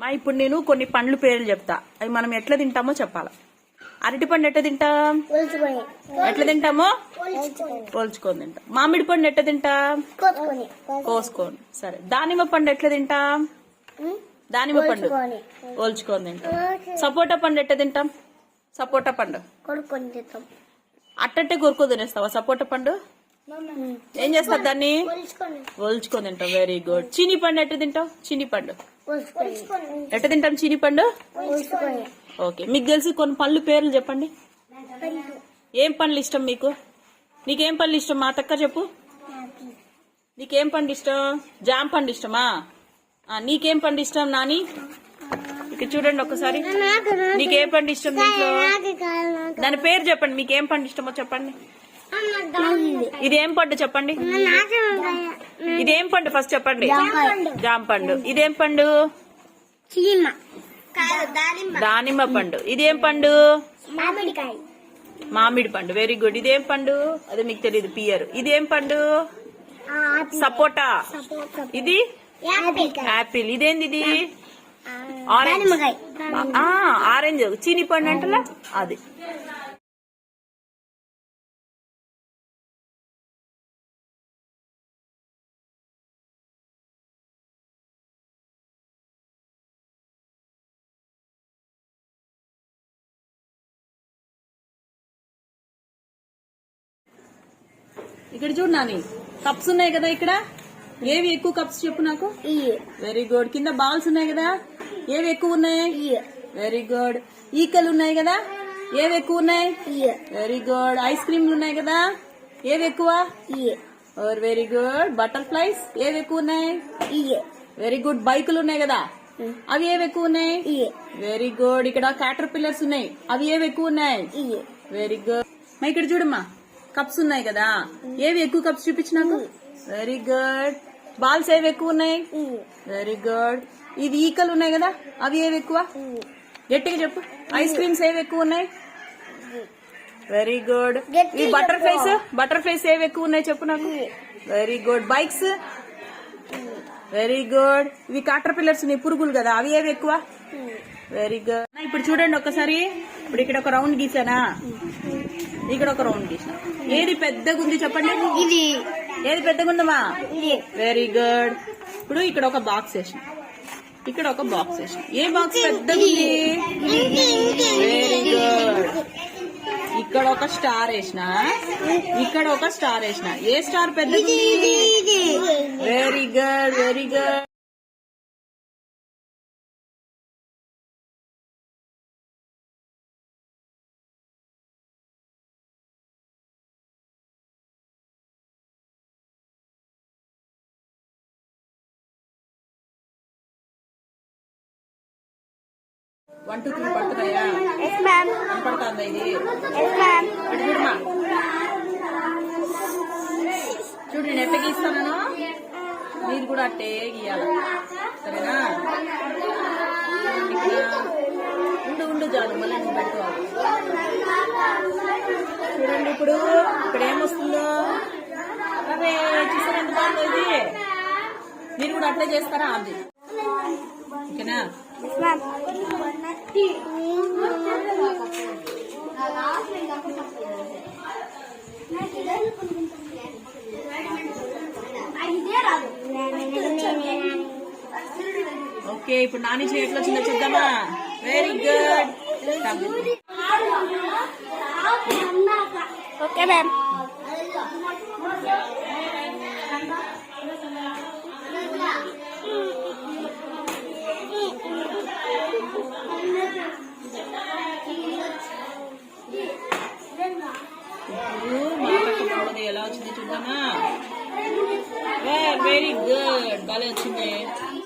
మా ఇప్పుడు నేను కొన్ని పండ్లు పేర్లు చెప్తా. అవి మనం ఎట్లా తింటామో చెప్పాలా. అరటి పండు ఎట్లా తింటాం? ఎట్లా తింటామో? పోల్చుకొని. తింటాం. మామిడి పండు ఎట్లా తింటాం? కోసుకొని. కోసుకొని. సరే. దానిమ్మ పండు ఎట్లా తింటాం? దానిమ్మ పండు. పోల్చుకొని. తింటాం. సపోటా పండు ఎట్లా తింటాం? సపోటా పండు. అట్టట్టే కొరుకో తినేస్తావా సపోటా పండు? ఏం చేస్తావు దాన్ని? ఒలుచుకొని తింటాం వెరీ గుడ్ చీని పండు ఎట్లా తింటావు? చీని పండు. ఎట్లా తింటాం? చీని పండు? ఓకే. మీకు తెలిసి కొన్ని పళ్ళు పేర్లు చెప్పండి. ఏం పండ్లు ఇష్టం మీకు? నీకేం పండ్లు ఇష్టం? మా తక్క చెప్పు. నీకేం పండు ఇష్టం? జామ పండు ఇష్టమా? నీకేం పండు ఇష్టం నాని? ఇక్కడ చూడండి ఒకసారి. నీకేం పండు ఇష్టం దీంట్లో? దాని పేరు చెప్పండి. మీకేం పండు ఇష్టమో చెప్పండి. ఇదేం పండు చెప్పండి? ఇదేం పండు? ఫస్ట్ చెప్పండి. జామ పండు. ఇదేం పండు? దానిమ్మ. పండు. ఇదేం పండు? మామిడికాయ. మామిడి పండు. వెరీ గుడ్ ఇదేం పండు? అదే మీకు తెలియదు పియర్. ఇదేం పండు? సపోటా. ఇది? యాపిల్. ఇదేంది ఇది? ఆరెంజ్. ఆరెంజ్. చీని పండు అంటలా అది. ఇక్కడ చూడు నాని కప్స్ ఉన్నాయి కదా ఇక్కడ? ఏవి ఎక్కువ కప్స్ చెప్పు నాకు? వెరీ గుడ్ కింద బాల్స్ ఉన్నాయి కదా? ఏవి ఎక్కువ ఉన్నాయి? వెరీ గుడ్ ఈకలు ఉన్నాయి కదా? ఏవి ఎక్కువ ఉన్నాయి? వెరీ గుడ్ ఐస్ క్రీమ్లు ఉన్నాయి కదా? ఏవి ఎక్కువ? ఓర్ వెరీ గుడ్ బటర్ఫ్లైస్ ఏవి ఎక్కువ ఉన్నాయి? వెరీ గుడ్ బైకులు ఉన్నాయి కదా? అవి ఏవి ఎక్కువ ఉన్నాయి? వెరీ గుడ్ ఇక్కడ క్యాటర్ పిల్లర్స్ ఉన్నాయి. అవి ఏవి ఎక్కువ ఉన్నాయి? వెరీ గుడ్ మా ఇక్కడ చూడమ్మా. కప్స్ ఉన్నాయి కదా. ఏవి ఎక్కువ కప్స్ చూపించు నాకు వెరీ గుడ్ బాల్స్ ఏవి ఎక్కువ ఉన్నాయి? వెరీ గుడ్ ఇది ఈకలు ఉన్నాయి కదా? అవి ఏవి ఎక్కువ? గట్టిగా చెప్పు. ఐస్ క్రీమ్స్ ఏవి ఎక్కువ ఉన్నాయి? వెరీ గుడ్ ఈ బటర్ఫ్లైస్ బటర్ఫ్లైస్ ఏవి ఎక్కువ ఉన్నాయి చెప్పు నాకు? Very good bikes very good ఇవి కాటర్ పిల్లర్స్ ఉన్నాయి పురుగులు కదా. అవి ఏవి ఎక్కువ? వెరీ గుడ్ ఇప్పుడు చూడండి ఒకసారి. ఇప్పుడు ఇక్కడ ఒక రౌండ్ గీసానా? ఇక్కడ ఒక రౌండ్ గీసా ఏది పెద్దగా ఉంది చెప్పండి? ఇది. ఏది పెద్దగా ఉందమ్మా వెరీ గుడ్ ఇప్పుడు ఇక్కడ ఒక బాక్స్ వేసిన ఇక్కడ ఒక బాక్స్ వేసిన ఏ బాక్స్ పెద్దగా ఉంది వెరీ గుడ్ ఇక్కడ ఒక స్టార్ వేసిన? ఇక్కడ ఒక స్టార్ వేసిన? ఏ స్టార్ పెద్దగా ఉంది very good very good one two three పడుతున్నాయా కనపడుతుందా ఇది? చూడమ్మా. చూడు నేను ఎట్ట గీస్తాను మీరు కూడా అట్టే గీయాలి. సరేనా? ఉండు ఉండు చాలు మళ్ళీ నువ్వు పెట్టుకోవాలి. చూడండి ఇప్పుడు ఇక్కడ ఏమొస్తుందో? అరే చూసారు ఎంత బాగుందో ఇది? మీరు కూడా అట్లే చేస్తారా అది ఓకేనా? ఓకే ఇప్పుడు నాని ఎట్లా వచ్చిందో చూద్దామా? Very good okay ma'am. ఇప్పుడు మా పక్క బాగుంది ఎలా వచ్చింది చూద్దామా వెరీ గుడ్ బాగా వచ్చింది